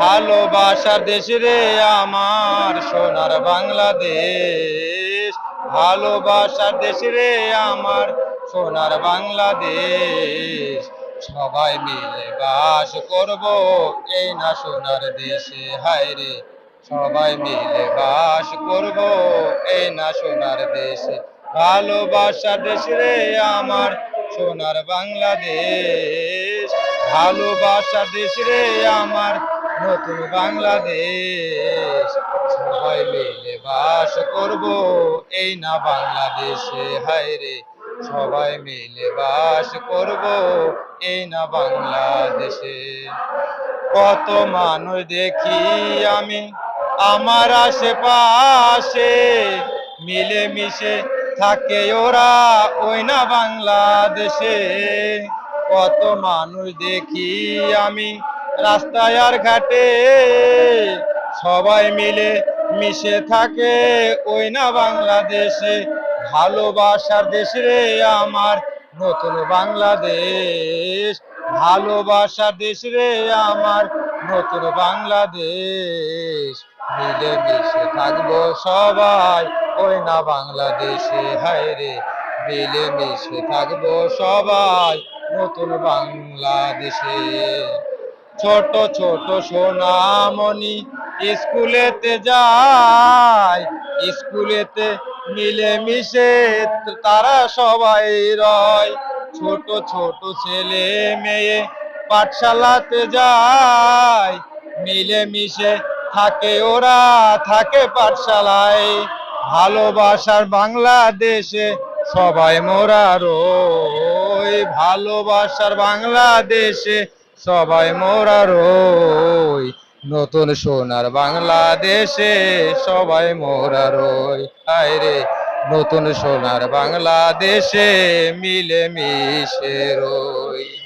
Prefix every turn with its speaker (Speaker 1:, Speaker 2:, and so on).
Speaker 1: ভালোবাসার দেশ রে আমার, সোনার বাংলাদেশ। ভালোবাসার দেশ রে আমার, সোনার বাংলাদেশ। সবাই মিলে বাস করব এই না সোনার দেশে, হায় রে। সবাই মিলে বাস করব এই না সোনার দেশে। ভালোবাসার দেশ রে আমার, সোনার বাংলাদেশ। ভালোবাসার দেশ রে আমার নতুন বাংলাদেশ। সবাই মিলে বাস করব, এই না বাংলাদেশে, হায় রে। সবাই মিলে বাস করব, এই না বাংলাদেশে। কত মানুষ দেখি আমি আমার আশেপাশে মিলে মিশে থাকে ওরা, ওই না বাংলাদেশে। কত মানুষ দেখি আমি রাস্তায় আর ঘাটে। সবাই মিলে মিশে থাকে ওই না বাংলাদেশে। ভালোবাসার দেশ রে আমার, নতুন বাংলাদেশ। ভালোবাসার দেশ রে আমার, নতুন বাংলাদেশ। মিলে মিশে থাকব সবাই ওই না বাংলাদেশে। হায় রে, মিলে মিশে থাকব সবাই নতুন বাংলাদেশে। ছোট ছোট সোনামণি স্কুলেতে যায়, স্কুলেতে মিলে মিশে তারা সবাই রয়। ছোট ছোট ছেলে মেয়ে পাঠশালাতে যায় মিলে মিশে থাকে ওরা, থাকে পাঠশালায়। ভালোবাসার বাংলাদেশে সবাই মোরা রই ভালোবাসার বাংলাদেশে সবাই মোরা রই। নতুন সোনার বাংলাদেশে সবাই মোরা রই। আয় রে, নতুন সোনার বাংলাদেশে মিলে মিশে রই।